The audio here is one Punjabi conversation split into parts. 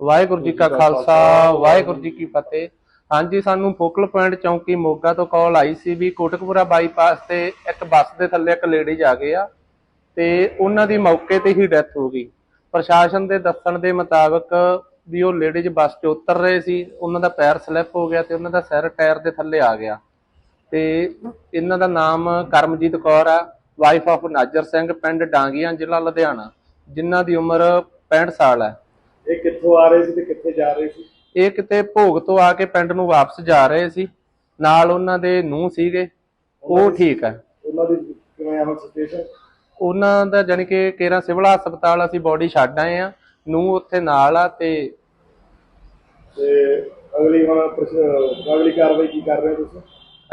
ਵਾਹਿਗੁਰੂ ਜੀ ਕਾ ਖਾਲਸਾ ਵਾਹਿਗੁਰੂ ਜੀ ਕੀ ਫਤਿਹ। ਹਾਂਜੀ ਸਾਨੂੰ ਫੋਕਲ ਪੁਆਇੰਟ ਚੌਂਕੀ ਮੋਗਾ ਤੋਂ ਕਾਲ ਆਈ ਸੀ ਵੀ ਕੋਟਕਪੂਰਾ ਬਾਈਪਾਸ ਤੇ ਇੱਕ ਬੱਸ ਦੇ ਥੱਲੇ ਇੱਕ ਲੇਡੀਜ਼ ਆ ਗਏ ਆ ਤੇ ਉਹਨਾਂ ਦੀ ਮੌਕੇ ਤੇ ਹੀ ਡੈਥ ਹੋ ਗਈ। ਪ੍ਰਸ਼ਾਸਨ ਦੇ ਦੱਸਣ ਦੇ ਮੁਤਾਬਕ ਵੀ ਉਹ ਲੇਡੀਜ਼ ਬੱਸ 'ਚ ਉਤਰ ਰਹੇ ਸੀ ਉਹਨਾਂ ਦਾ ਪੈਰ ਸਲਿੱਪ ਹੋ ਗਿਆ ਤੇ ਉਹਨਾਂ ਦਾ ਸਿਰ ਟਾਇਰ ਦੇ ਥੱਲੇ ਆ ਗਿਆ। ਤੇ ਇਹਨਾਂ ਦਾ ਨਾਮ ਕਰਮਜੀਤ ਕੌਰ ਆ ਵਾਈਫ ਆਫ ਨਾਜਰ ਸਿੰਘ ਪਿੰਡ ਡਾਂਗੀਆਂ ਜ਼ਿਲ੍ਹਾ ਲੁਧਿਆਣਾ ਜਿਨ੍ਹਾਂ ਦੀ ਉਮਰ 65 ਸਾਲ ਹੈ ਇਹ ਕਿੱਥੋਂ ਆ ਰਹੇ ਸੀ ਤੇ ਕਿੱਥੇ ਜਾ ਰਹੇ ਸੀ? ਇਹ ਕਿਤੇ ਭੋਗ ਤੋਂ ਆ ਕੇ ਪਿੰਡ ਨੂੰ ਵਾਪਸ ਜਾ ਰਹੇ ਸੀ। ਨਾਲ ਉਹਨਾਂ ਦੇ ਨੂੰਹ ਸੀਗੇ। ਉਹ ਠੀਕ ਹੈ ਉਹਨਾਂ ਦੀ ਕਿਵੇਂ ਆ ਸਿਚੁਏਸ਼ਨ ਉਹਨਾਂ ਦਾ ਜਾਣੀ ਕਿ ਕੇਰਾ ਸਿਵਲ ਹਸਪਤਾਲ ਅਸੀਂ ਬੋਡੀ ਛੱਡ ਆਏ ਆ। ਨੂੰਹ ਉੱਥੇ ਨਾਲ ਆ ਤੇ ਤੇ ਅਗਲੀ ਹੁਣ ਪ੍ਰਸ਼- ਅਗਲੀ ਕਾਰਵਾਈ ਕੀ ਕਰ ਰਹੇ ਹੋ ਤੁਸੀਂ?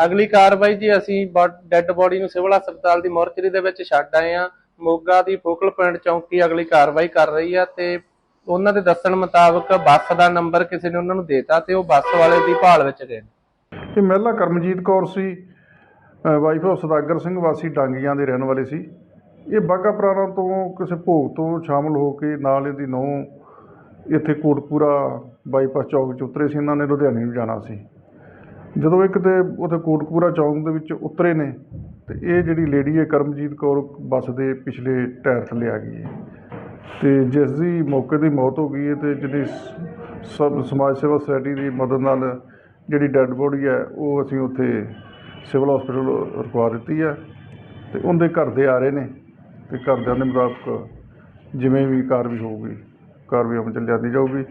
ਅਗਲੀ ਕਾਰਵਾਈ ਜੀ ਅਸੀਂ ਡੈੱਡ ਬੋਡੀ ਨੂੰ ਸਿਵਲ ਹਸਪਤਾਲ ਦੀ ਮੋਰਚਰੀ ਦੇ ਵਿੱਚ ਛੱਡ ਆਏ ਆ। ਮੋਗਾ ਦੀ ਫੋਕਲ ਪੁਆਇੰਟ ਚੌਂਕੀ ਅਗਲੀ ਕਾਰਵਾਈ ਕਰ ਰਹੀ ਆ ਤੇ ਉਹਨਾਂ ਦੇ ਦੱਸਣ ਮੁਤਾਬਕ ਬੱਸ ਦਾ ਨੰਬਰ ਕਿਸੇ ਨੇ ਉਹਨਾਂ ਨੂੰ ਦੇਤਾ ਤੇ ਉਹ ਬੱਸ ਵਾਲੇ ਦੀ ਭਾਲ ਵਿੱਚ ਗਏ ਇਹ ਮਹਿਲਾ ਕਰਮਜੀਤ ਕੌਰ ਸੀ ਵਾਈਫ ਆਫ ਸਦਾਗਰ ਸਿੰਘ ਵਾਸੀ ਡਾਂਗੀਆਂ ਦੇ ਰਹਿਣ ਵਾਲੇ ਸੀ। ਇਹ ਬਾਘਾ ਪੁਰਾਣਾ ਤੋਂ ਕਿਸੇ ਭੋਗ ਤੋਂ ਸ਼ਾਮਲ ਹੋ ਕੇ ਨਾਲ ਇਹਦੀ ਨੂੰਹ ਇੱਥੇ ਕੋਟਪੂਰਾ ਬਾਈਪਾਸ ਚੌਕ 'ਚ ਉਤਰੇ ਸੀ, ਇਹਨਾਂ ਨੇ ਲੁਧਿਆਣੇ ਨੂੰ ਜਾਣਾ ਸੀ। ਜਦੋਂ ਇੱਕ ਤੇ ਉੱਥੇ ਕੋਟਪੂਰਾ ਚੌਕ ਦੇ ਵਿੱਚ ਉਤਰੇ ਨੇ ਤੇ ਇਹ ਜਿਹੜੀ ਲੇਡੀ ਹੈ ਕਰਮਜੀਤ ਕੌਰ ਬੱਸ ਦੇ ਪਿਛਲੇ ਟਾਇਰ ਥੱਲੇ ਆ ਗਈ ਹੈ। ਤੇ ਜਿਸ ਦੀ ਮੌਕੇ ਤੇ ਮੌਤ ਹੋ ਗਈ ਹੈ ਤੇ ਜਿਹੜੀ ਸਭ ਸਮਾਜ ਸੇਵਾ ਸੁਸਾਇਟੀ ਦੀ ਮਦਦ ਨਾਲ ਜਿਹੜੀ ਡੈੱਡ ਬੋਡੀ ਹੈ ਉਹ ਅਸੀਂ ਉੱਥੇ ਸਿਵਲ ਹਸਪੀਟਲ ਰਖਵਾ ਦਿੱਤੀ ਹੈ ਤੇ ਉਹਦੇ ਘਰ ਦੇ ਆ ਰਹੇ ਨੇ ਤੇ ਘਰਦਿਆਂ ਦੇ ਮੁਤਾਬਕ ਜਿਵੇਂ ਵੀ ਕਾਰਵਾਈ ਹੋਊਗੀ ਕਾਰਵਾਈ ਅਮਲ ਚ ਲਿਆਂਦੀ ਜਾਊਗੀ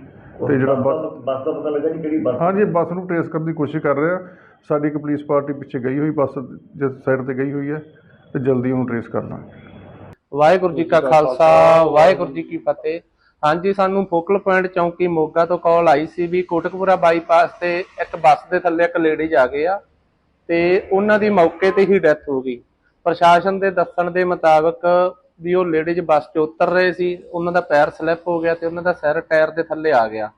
ਤੇ ਜਿਹੜਾ ਬੱਸ ਦਾ ਪਤਾ ਲੱਗਾ ਜੀ ਕਿਹੜੀ ਬੱਸ ਹਾਂਜੀ ਬੱਸ ਨੂੰ ਟ੍ਰੇਸ ਕਰਨ ਦੀ ਕੋਸ਼ਿਸ਼ ਕਰ ਰਹੇ ਆ ਸਾਡੀ ਇੱਕ ਪੁਲਿਸ ਪਾਰਟੀ ਪਿੱਛੇ ਗਈ ਹੋਈ ਬੱਸ ਜਿਸ ਸਾਈਡ ਤੇ ਗਈ ਹੋਈ ਹੈ ਤੇ ਜਲਦੀ ਉਹਨੂੰ ਟ੍ਰੇਸ ਕਰਨਾ। ਵਾਹਿਗੁਰੂ ਜੀ ਕਾ ਖਾਲਸਾ, ਵਾਹਿਗੁਰੂ ਜੀ ਕੀ ਫਤਿਹ। ਹਾਂਜੀ, ਸਾਨੂੰ ਫੋਕਲ ਪੁਆਇੰਟ ਚੌਂਕੀ ਮੋਗਾ ਤੋਂ ਕਾਲ ਆਈ ਸੀ ਵੀ ਕੋਟਕਪੂਰਾ ਬਾਈਪਾਸ ਤੇ ਇੱਕ ਬੱਸ ਦੇ ਥੱਲੇ ਇੱਕ ਲੇਡੀਜ਼ ਆ ਗਏ ਆ ਤੇ ਉਹਨਾਂ ਦੀ ਮੌਕੇ ਤੇ ਹੀ ਡੈਥ ਹੋ ਗਈ। ਪ੍ਰਸ਼ਾਸਨ ਦੇ ਦੱਸਣ ਦੇ ਮੁਤਾਬਕ ਵੀ ਉਹ ਲੇਡੀਜ਼ ਬੱਸ 'ਚ ਉਤਰ ਰਹੇ ਸੀ, ਉਹਨਾਂ ਦਾ ਪੈਰ ਸਲਿੱਪ ਹੋ ਗਿਆ ਤੇ ਉਹਨਾਂ ਦਾ ਸਿਰ ਟਾਇਰ ਦੇ ਥੱਲੇ ਆ ਗਿਆ।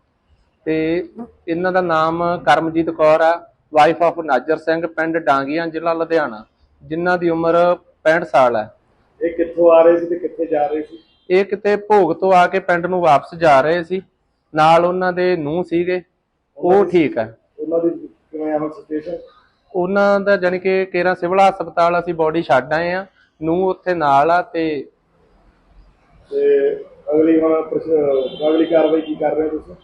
ਤੇ ਇਹਨਾਂ ਦਾ ਨਾਮ ਕਰਮਜੀਤ ਕੌਰ ਆ ਵਾਈਫ ਆਫ ਨਾਜਰ ਸਿੰਘ, ਪਿੰਡ ਡਾਂਗੀਆਂ, ਜ਼ਿਲ੍ਹਾ ਲੁਧਿਆਣਾ, ਜਿਨ੍ਹਾਂ ਦੀ ਉਮਰ 65 ਸਾਲ ਹੈ ਕਿੱਥੋਂ ਆ ਰਹੇ ਸੀ ਤੇ ਕਿੱਥੇ ਜਾ ਰਹੇ ਸੀ? ਇਹ ਕਿਤੇ ਭੋਗ ਤੋਂ ਆ ਕੇ ਪਿੰਡ ਨੂੰ ਵਾਪਸ ਜਾ ਰਹੇ ਸੀ। ਨਾਲ ਉਹਨਾਂ ਦੇ ਨੂੰਹ ਸੀਗੇ। ਉਹ ਠੀਕ ਹੈ ਉਹਨਾਂ ਦੀ ਕਿਵੇਂ ਆ ਸਿਚੁਏਸ਼ਨ ਉਹਨਾਂ ਦਾ ਜਾਣੀ ਕਿ ਕੇਰਾ ਸਿਵਲ ਹਸਪਤਾਲ ਅਸੀਂ ਬੋਡੀ ਛੱਡ ਆਏ ਆ। ਨੂੰਹ ਉੱਥੇ ਨਾਲ ਆ ਤੇ ਤੇ ਅਗਲੀ ਹੁਣ ਪ੍ਰਸ਼- ਅਗਲੀ ਕਾਰਵਾਈ ਕੀ ਕਰ ਰਹੇ ਹੋ ਤੁਸੀਂ?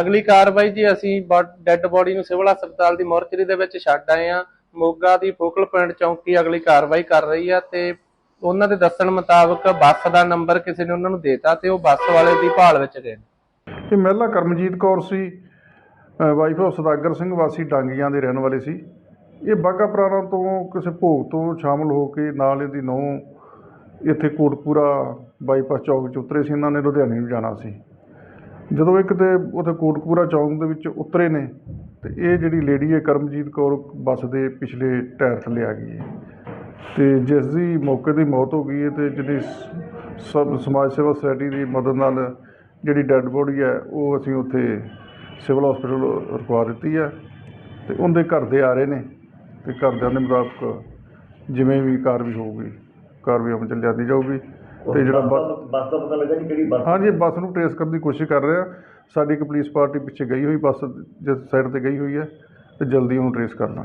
ਅਗਲੀ ਕਾਰਵਾਈ ਜੀ ਅਸੀਂ ਡੈੱਡ ਬੋਡੀ ਨੂੰ ਸਿਵਲ ਹਸਪਤਾਲ ਦੀ ਮੋਰਚਰੀ ਦੇ ਵਿੱਚ ਛੱਡ ਆਏ ਆ। ਮੋਗਾ ਦੀ ਫੋਕਲ ਪੁਆਇੰਟ ਚੌਂਕੀ ਅਗਲੀ ਕਾਰਵਾਈ ਕਰ ਰਹੀ ਆ ਤੇ ਉਹਨਾਂ ਦੇ ਦੱਸਣ ਮੁਤਾਬਕ ਬੱਸ ਦਾ ਨੰਬਰ ਕਿਸੇ ਨੇ ਉਹਨਾਂ ਨੂੰ ਦੇਤਾ ਤੇ ਉਹ ਬੱਸ ਵਾਲੇ ਦੀ ਭਾਲ ਵਿੱਚ ਗਏ। ਇਹ ਮਹਿਲਾ ਕਰਮਜੀਤ ਕੌਰ ਸੀ ਵਾਈਫ ਆਫ ਸਦਾਗਰ ਸਿੰਘ, ਵਾਸੀ ਡਾਂਗੀਆਂ ਦੇ ਰਹਿਣ ਵਾਲੇ ਸੀ। ਇਹ ਬਾਘਾ ਪੁਰਾਣਾ ਤੋਂ ਕਿਸੇ ਭੋਗ ਤੋਂ ਸ਼ਾਮਲ ਹੋ ਕੇ ਨਾਲ ਇਹਦੀ ਨੂੰਹ ਇੱਥੇ ਕੋਟਪੂਰਾ ਬਾਈਪਾਸ ਚੌਕ 'ਚ ਉਤਰੇ ਸੀ, ਇਹਨਾਂ ਨੇ ਲੁਧਿਆਣੇ ਨੂੰ ਜਾਣਾ ਸੀ। ਜਦੋਂ ਇੱਕ ਤੇ ਉੱਥੇ ਕੋਟਕਪੂਰਾ ਚੌਂਕ ਦੇ ਵਿੱਚ ਉਤਰੇ ਨੇ ਤੇ ਇਹ ਜਿਹੜੀ ਲੇਡੀ ਹੈ ਕਰਮਜੀਤ ਕੌਰ ਬੱਸ ਦੇ ਪਿਛਲੇ ਟਾਇਰ ਥੱਲੇ ਆ ਗਈ ਹੈ। ਤੇ ਜਿਸ ਦੀ ਮੌਕੇ ਤੇ ਮੌਤ ਹੋ ਗਈ ਹੈ ਤੇ ਜਿਹੜੀ ਸਭ ਸਮਾਜ ਸੇਵਾ ਸੁਸਾਇਟੀ ਦੀ ਮਦਦ ਨਾਲ ਜਿਹੜੀ ਡੈੱਡ ਬੋਡੀ ਹੈ ਉਹ ਅਸੀਂ ਉੱਥੇ ਸਿਵਲ ਹਸਪੀਟਲ ਰਖਵਾ ਦਿੱਤੀ ਹੈ ਤੇ ਉਹਦੇ ਘਰ ਦੇ ਆ ਰਹੇ ਨੇ ਤੇ ਘਰਦਿਆਂ ਦੇ ਮੁਤਾਬਕ ਜਿਵੇਂ ਵੀ ਕਾਰਵਾਈ ਹੋਊਗੀ ਕਾਰਵਾਈ ਅਮਲ ਚ ਲਿਆਂਦੀ ਜਾਊਗੀ ਤੇ ਜਿਹੜਾ ਬੱਸ ਦਾ ਪਤਾ ਲੱਗਾ ਜੀ ਕਿਹੜੀ ਬੱਸ ਹਾਂਜੀ ਬੱਸ ਨੂੰ ਟ੍ਰੇਸ ਕਰਨ ਦੀ ਕੋਸ਼ਿਸ਼ ਕਰ ਰਹੇ ਆ ਸਾਡੀ ਇੱਕ ਪੁਲਿਸ ਪਾਰਟੀ ਪਿੱਛੇ ਗਈ ਹੋਈ ਬੱਸ ਜਿਸ ਸਾਈਡ ਤੇ ਗਈ ਹੋਈ ਹੈ ਤੇ ਜਲਦੀ ਉਹਨੂੰ ਟ੍ਰੇਸ ਕਰਨਾ